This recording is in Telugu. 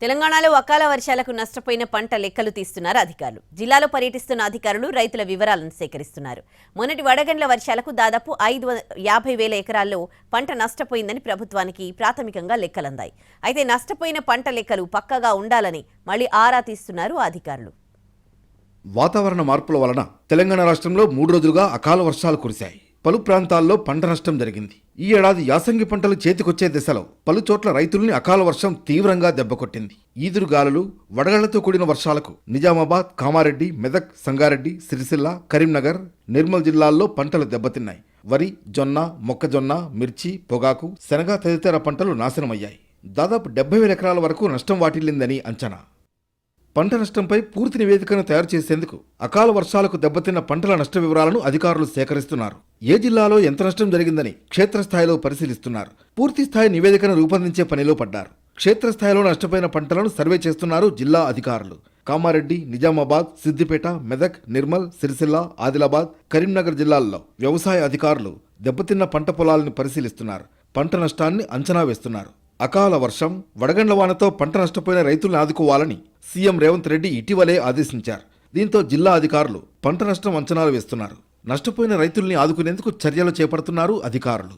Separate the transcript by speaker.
Speaker 1: తెలంగాణలో అకాల వర్షాలకు నష్టపోయిన పంట లెక్కలు తీస్తున్నారు అధికారులు. జిల్లాలో పర్యటిస్తున్న అధికారులు రైతుల వివరాలను సేకరిస్తున్నారు. మొన్నటి వడగండ్ల వర్షాలకు దాదాపు ఐదు వ- యాభై వేల ఎకరాల్లో పంట నష్టపోయిందని ప్రభుత్వానికి ప్రాథమికంగా లెక్కలందాయి. అయితే నష్టపోయిన పంట లెక్కలు పక్కగా ఉండాలని మళ్ళీ ఆరా తీస్తున్నారు అధికారులు.
Speaker 2: వాతావరణ మార్పుల వలన తెలంగాణ రాష్ట్రంలో మూడు రోజులుగా అకాల వర్షాలు కురిశాయి. పలు ప్రాంతాల్లో పంట నష్టం జరిగింది. ఈ ఏడాది యాసంగి పంటలు చేతికొచ్చే దిశలో పలు చోట్ల రైతుల్ని అకాల వర్షం తీవ్రంగా దెబ్బకొట్టింది ఈదురు గాలులు వడగళ్ళతో కూడిన వర్షాలకు నిజామాబాద్ కామారెడ్డి మెదక్ సంగారెడ్డి సిరిసిల్ల కరీంనగర్ నిర్మల్ జిల్లాల్లో పంటలు దెబ్బతిన్నాయి. వరి జొన్న మొక్కజొన్న మిర్చి పొగాకు శనగ తదితర పంటలు నాశనమయ్యాయి. దాదాపు డెబ్బై వేల ఎకరాల వరకు నష్టం వాటిల్లిందని అంచనా. పంట నష్టంపై పూర్తి నివేదికను తయారు చేసేందుకు అకాల వర్షాలకు దెబ్బతిన్న పంటల నష్ట వివరాలను అధికారులు సేకరిస్తున్నారు. ఏ జిల్లాలో ఎంత నష్టం జరిగిందని క్షేత్రస్థాయిలో పరిశీలిస్తున్నారు. పూర్తి స్థాయి నివేదికను రూపొందించే పనిలో పడ్డారు. క్షేత్రస్థాయిలో నష్టపోయిన పంటలను సర్వే చేస్తున్నారు జిల్లా అధికారులు. కామారెడ్డి నిజామాబాద్ సిద్దిపేట మెదక్ నిర్మల్ సిరిసిల్ల ఆదిలాబాద్ కరీంనగర్ జిల్లాల్లో వ్యవసాయ అధికారులు దెబ్బతిన్న పంట పొలాలను పరిశీలిస్తున్నారు. పంట నష్టాన్ని అంచనా వేస్తున్నారు. అకాల వర్షం వడగండ్ల వానతో పంట నష్టపోయిన రైతులను ఆదుకోవాలని సీఎం రేవంత్ రెడ్డి ఇటీవలే ఆదేశించారు. దీంతో జిల్లా అధికారులు పంట నష్టం అంచనాలు వేస్తున్నారు. నష్టపోయిన రైతుల్ని ఆదుకునేందుకు చర్యలు చేపడుతున్నారు అధికారులు.